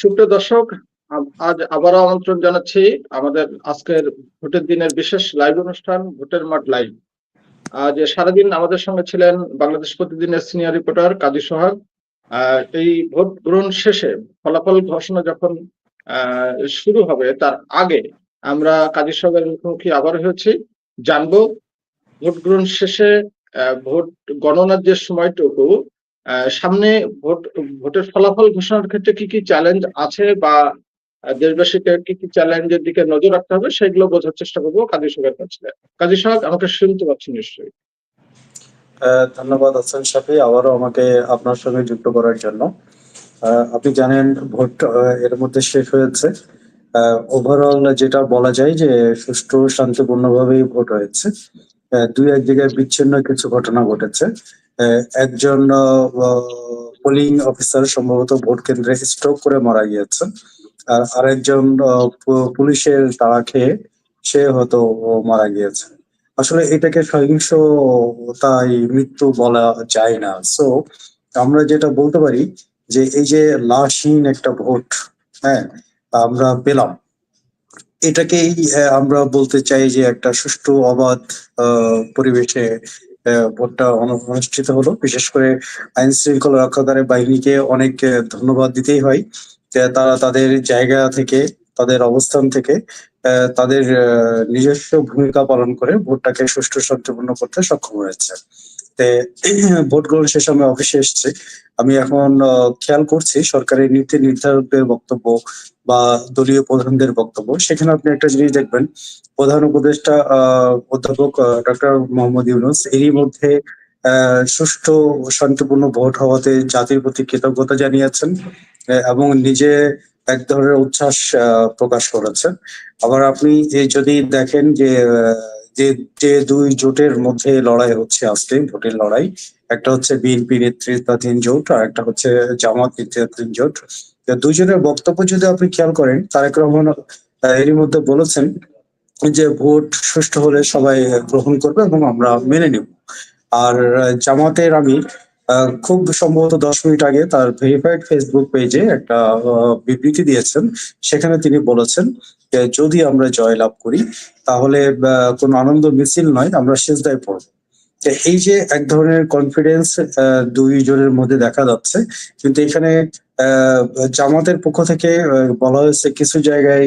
সুপ্রিয় দর্শক আজ আবারও আমন্ত্রণ জানাচ্ছি আমাদের আজকের ভোটের দিনের বিশেষ লাইভ অনুষ্ঠান, ভোটের মাঠ লাইভ। আজ সারাদিন আমাদের সঙ্গে ছিলেন বাংলাদেশ প্রতিদিনের সিনিয়র রিপোর্টার কাজী সোহাগ। এই ভোট গ্রহণ শেষে ফলাফল ঘোষণা যখন শুরু হবে, তার আগে আমরা কাজী সোহাগের মুখোমুখি আবার হয়েছি। জানব, ভোট গ্রহণ শেষে ভোট গণনার যে সময়টুকু সামনে ভোট, ভোটের ফলাফল ঘোষণার ক্ষেত্রে কি কি চ্যালেঞ্জ আছে বা দেশবাসীকে কি কি চ্যালেঞ্জের দিকে নজর রাখতে হবে সেগুলো বোঝার চেষ্টা করব কাজী সোহের কাছে। কাজী সোহাগ আমাকে শুনতে পাচ্ছেন নিশ্চয়ই। ধন্যবাদ হাসান শাফি আবারও আমাকে আপনার সঙ্গে যুক্ত করার জন্য। আপনি জানেন ভোট এর মধ্যে শেষ হয়েছে। ওভারঅল যেটা বলা যায় যে সুষ্ঠু, শান্তিপূর্ণভাবেই ভোট হয়েছে। দুই এক জায়গায় বিচ্ছিন্ন কিছু ঘটনা ঘটেছে। একজন পোলিং অফিসার সম্ভবত ভোট কেন্দ্রে স্ট্রোক করে মারা গিয়েছে। আর আরেকজন পুলিশের তাড়া খেয়ে সে হয়তো মারা গিয়েছে। আসলে এটাকে সহিংসতাই মৃত্যু বলা যায় না। সো আমরা যেটা বলতে পারি যে এই যে লাশহীন একটা ভোট হ্যাঁ আমরা পেলাম। এটাকেই আমরা বলতে চাই যে একটা সুষ্ঠু, অবাধ পরিবেশে ভোটটা অনু- অনুষ্ঠিত হলো। বিশেষ করে আইন শৃঙ্খলা রক্ষাকারী বাহিনীকে অনেক ধন্যবাদ দিতেই হয় যে তারা তাদের জায়গা থেকে, তাদের অবস্থান থেকে তাদের নিজস্ব ভূমিকা পালন করে ভোটটাকে সুষ্ঠু, শান্তিপূর্ণ করতে সক্ষম হয়েছে। ভোট গ্রহণ শেষে, আমি অফিসে এসেছি। আমি এখন খেয়াল করছি সরকারি নীতি নির্ধারকদের বক্তব্য বা দলীয় প্রধানদের বক্তব্য। সেখানে আপনি একটা জিনিস দেখবেন, প্রধান উপদেষ্টা অধ্যাপক ডক্টর মোহাম্মদ ইউনুস, এরই মধ্যে সুষ্ঠু শান্তিপূর্ণ ভোট হওয়াতে জাতির প্রতি কৃতজ্ঞতা জানিয়েছেন এবং নিজে এক ধরনের উচ্ছ্বাস প্রকাশ করেছেন। আবার আপনি যদি দেখেন যে যে যে দুই জোটের মধ্যে লড়াই হচ্ছে আজকে, ভোটের লড়াই, একটা হচ্ছে বিএনপি নেতৃত্বাধীন জোট আর একটা হচ্ছে জামাত নেতৃত্বাধীন জোট। দুজনের বক্তব্য যদি আপনি খেয়াল করেন, তারেক রহমান এরই মধ্যে বলেছেন যে ভোট সুষ্ঠু হলে সবাই গ্রহণ করবে এবং আমরা মেনে নেব। আর জামাতের আমি খুব সম্ভবত দশ মিনিট আগে তার ভেরিফাইড ফেসবুক পেজে একটা বিবৃতি দিয়েছেন। সেখানে তিনি বলেছেন যে, যদি আমরা জয়লাভ করি, তাহলে কোনো আনন্দ মিছিল নয়, আমরা সেজদায় পড়ব। এই যে এক ধরনের কনফিডেন্স দুই জনের মধ্যে দেখা যাচ্ছে, কিন্তু এখানে জামাতের পক্ষ থেকে বলা হয়েছে কিছু জায়গায়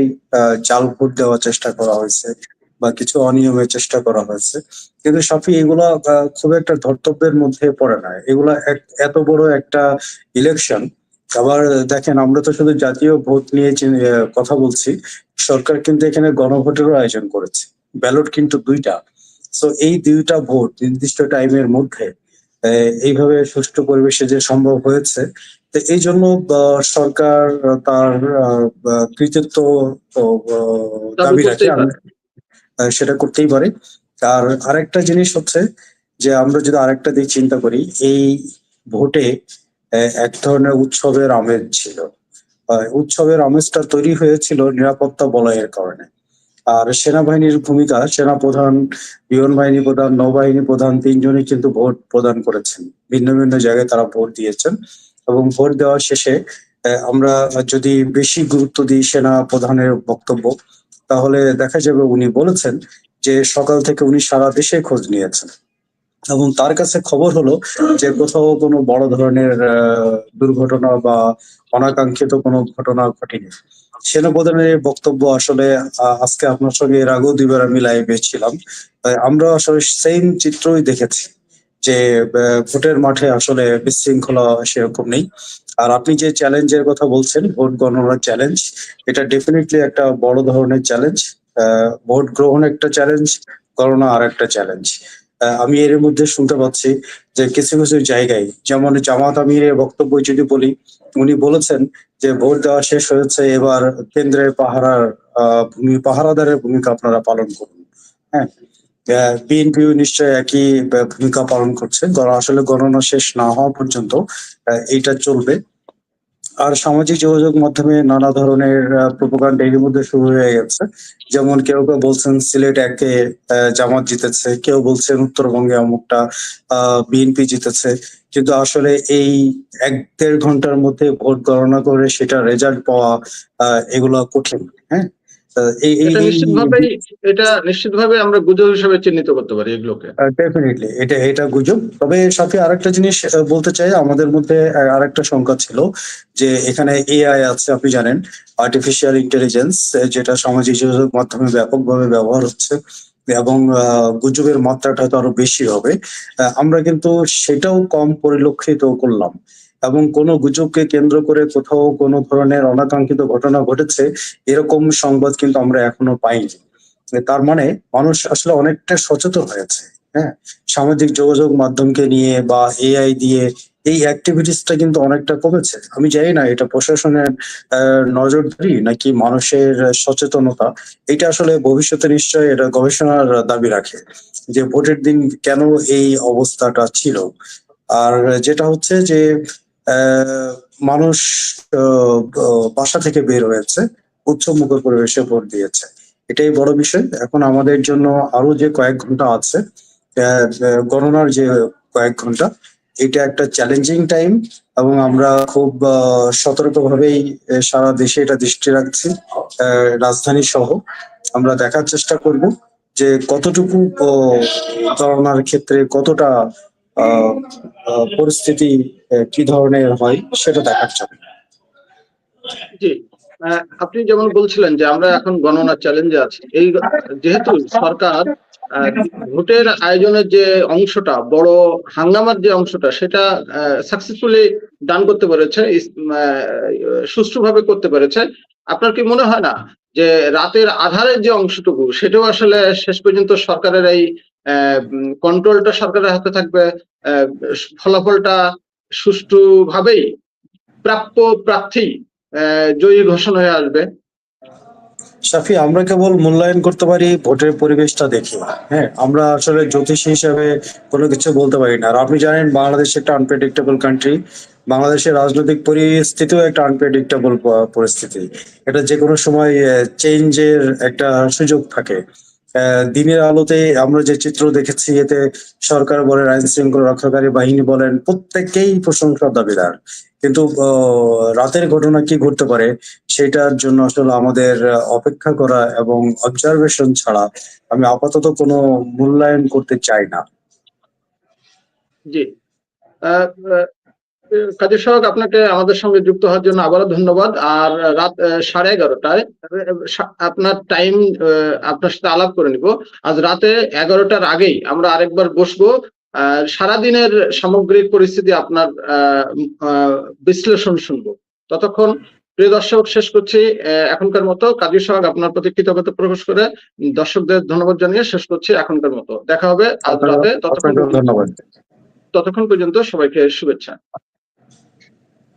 জাল ভোট দেওয়ার চেষ্টা করা হয়েছে। বা কিছু অনিয়মের চেষ্টা করা হয়েছে। কিন্তু সাফি এগুলা খুব একটা ধর্তব্যের মধ্যে পড়ে না। এগুলা এত বড় একটা ইলেকশন আবার দেখেন আমরা তো শুধু জাতীয় ভোট নিয়ে কথা বলছি। সরকার কিন্তু এখানে গণভোটেরও আয়োজন করেছে। ব্যালট কিন্তু দুইটা। সো এই দুইটা ভোট নির্দিষ্ট টাইমের মধ্যে এইভাবে সুষ্ঠু পরিবেশে যে সম্ভব হয়েছে তো এই জন্য সরকার তার কৃতিত্ব দাবি রাখে। সেটা করতেই পারে। আর আরেকটা জিনিস হচ্ছে যে, আমরা যদি আরেকটা দিক চিন্তা করি, এই ভোটে এক ধরনের উৎসবের আমেজ ছিল। উৎসবের আমেজটা তৈরি হয়েছিল নিরাপত্তা বলয়ের কারণে। আর সেনাবাহিনীর ভূমিকা সেনা প্রধান বিমান বাহিনী প্রধান, নৌবাহিনী প্রধান, তিনজনই কিন্তু ভোট প্রদান করেছেন। ভিন্ন ভিন্ন জায়গায় তারা ভোট দিয়েছেন। এবং ভোট দেওয়ার শেষে আমরা যদি বেশি গুরুত্ব দিই সেনা প্রধানের বক্তব্য তাহলে দেখা যাবে উনি বলেছেন যে সকাল থেকে উনি সারা দেশে খোঁজ নিয়েছেন। এবং তার কাছে খবর হলো যে কোথাও কোনো বড় ধরনের দুর্ঘটনা বা অনাকাঙ্ক্ষিত কোনো ঘটনা ঘটেনি। সেনাপ্রধানের বক্তব্য আসলে আজকে আপনার সঙ্গে এর আগেও দুইবার আমি লাইভে ছিলাম। আমরা আসলে সেম চিত্রই দেখেছি যে ভোটের মাঠে আসলে বিশৃঙ্খলা সেরকম নেই। আর আপনি যে চ্যালেঞ্জের কথা বলছেন ভোট গণনার চ্যালেঞ্জ এটা ডেফিনেটলি একটা বড় ধরনের চ্যালেঞ্জ ভোট গ্রহণ একটা চ্যালেঞ্জ গণনা আর একটা চ্যালেঞ্জ আমি এর মধ্যে শুনতে পাচ্ছি যে কিছু কিছু জায়গায় যেমন জামাত আমিরের বক্তব্য যদি বলি উনি বলেছেন যে ভোট দেওয়া শেষ হয়েছে এবার কেন্দ্রের পাহারার আহ, ভূমি পাহারাদারের ভূমিকা আপনারা পালন করুন। হ্যাঁ বিএনপিও নিশ্চয় একই ভূমিকা পালন করছে। আসলে গণনা শেষ না হওয়া পর্যন্ত এইটা চলবে। আর সামাজিক যোগাযোগ মাধ্যমে নানা ধরনের প্রোপাগান্ডা এর মধ্যে শুরু হয়ে গেছে। যেমন কেউ কেউ বলছেন, সিলেট একে জামাত জিতেছে। কেউ বলছেন, উত্তরবঙ্গে অমুকটা বিএনপি জিতেছে। কিন্তু আসলে এই এক দেড় ঘণ্টার মধ্যে ভোট গণনা করে সেটা রেজাল্ট পাওয়া এগুলো কঠিন হ্যাঁ? এটা নিশ্চিতভাবে আমরা গুজব হিসেবে চিহ্নিত করতে পারি এগুলোকে। ডেফিনেটলি এটা এটা গুজব। তবে সাথে আরেকটা জিনিস বলতে চাই আমাদের মধ্যে আহ, আরেকটা শঙ্কা ছিল যে এখানে এআই আছে আপনি জানেন আর্টিফিশিয়াল ইন্টেলিজেন্স যেটা সামাজিক যোগাযোগ মাধ্যমে ব্যাপকভাবে ব্যবহার হচ্ছে এবং গুজবের মাত্রাটা হয়তো আরও বেশি হবে। আমরা কিন্তু সেটাও কম পরিলক্ষিত করলাম। এবং কোনো গুজবকে কেন্দ্র করে কোথাও কোনো ধরনের অনাকাঙ্ক্ষিত ঘটনা ঘটেছে, এরকম সংবাদ কিন্তু আমরা এখনও পাইনি। তার মানে মানুষ আসলে অনেকটা সচেতন হয়েছে হ্যাঁ? সামাজিক যোগাযোগ মাধ্যমকে নিয়ে বা এআই দিয়ে এই অ্যাক্টিভিটিসটা কিন্তু অনেকটা কমেছে। আমি জানি না এটা প্রশাসনের নজরদারি নাকি মানুষের সচেতনতা, এটা আসলে ভবিষ্যতে নিশ্চয়ই এটা গবেষণার দাবি রাখে যে ভোটের দিন কেন এই অবস্থাটা ছিল। আর যেটা হচ্ছে যে মানুষ বাসা থেকে বের হয়েছে উচ্চমুখর পরিবেশে ভোট দিয়েছে। এটাই বড় বিষয়। এখন আমাদের জন্য আরও যে কয়েক ঘণ্টা আছে গণনার যে কয়েক ঘণ্টা, এটা একটা চ্যালেঞ্জিং টাইম এবং আমরা খুব সতর্ক ভাবেই সারা দেশে এটা দৃষ্টি রাখছি। রাজধানী সহ আমরা দেখার চেষ্টা করব যে কতটুকু গণনার ক্ষেত্রে কতটা পরিস্থিতি কি ধরনের হয় সেটা দেখার জন্য। আপনি যেমন বলছিলেন যে আমরা এখন গণনা চ্যালেঞ্জে আছি। এই যেহেতু সরকার ভোটের আয়োজনের যে অংশটা, বড় হাঙ্গামার যে অংশটা, সেটা সাকসেসফুলি ডান করতে পেরেছে সুষ্ঠুভাবে করতে পেরেছে। আপনার কি মনে হয় না যে রাতের আধারের যে অংশটুকু, সেটাও আসলে শেষ পর্যন্ত সরকারের এই কন্ট্রোলটা সরকারের হাতে থাকবে ফলাফলটা সুষ্ঠুভাবেই প্রাপ্য প্রার্থী জয়ী ঘোষণা হয়ে আসবে। শাফি, আমরা কেবল মূল্যায়ন করতে পারি, ভোটের পরিবেশটা দেখি। হ্যাঁ আমরা আসলে জ্যোতিষী হিসাবে কোনো কিছু বলতে পারি না। আর আপনি জানেন, বাংলাদেশ একটা আনপ্রেডিক্টেবল কান্ট্রি বাংলাদেশের রাজনৈতিক পরিস্থিতিও একটা আনপ্রেডিক্টেবল পরিস্থিতি। এটা যে কোনো সময় চেঞ্জের একটা সুযোগ থাকে। দিনের আলোতে আমরা যে চিত্র দেখেছি, এতে সরকার বলেন, আইন শৃঙ্খলা রক্ষাকারী বাহিনী বলেন প্রত্যেকেই প্রশংসার দাবিদার। কিন্তু রাতের ঘটনা কি ঘটতে পারে, সেটার জন্য আসলে আমাদের অপেক্ষা করা এবং অবজারভেশন ছাড়া আমি আপাতত কোনো মূল্যায়ন করতে চাই না। জি। কাজী সাহেব আপনাকে আমাদের সঙ্গে যুক্ত হওয়ার জন্য আবারও ধন্যবাদ। আর রাত সাড়ে এগারোটায় আপনার টাইম আপনার সাথে আলাপ করে নিব। আজ রাতে এগারোটার আগেই আমরা আরেকবার বসবো। সারাদিনের সামগ্রিক পরিস্থিতি আপনার বিশ্লেষণ শুনব। ততক্ষণ প্রিয় দর্শক শেষ করছি এখনকার মতো। কাজী সাহেব আপনার প্রতি কৃতজ্ঞতা প্রকাশ করে দর্শকদের ধন্যবাদ জানিয়ে শেষ করছি এখনকার মতো। দেখা হবে আজ রাতে। ততক্ষণ ধন্যবাদ। ততক্ষণ পর্যন্ত সবাইকে শুভেচ্ছা।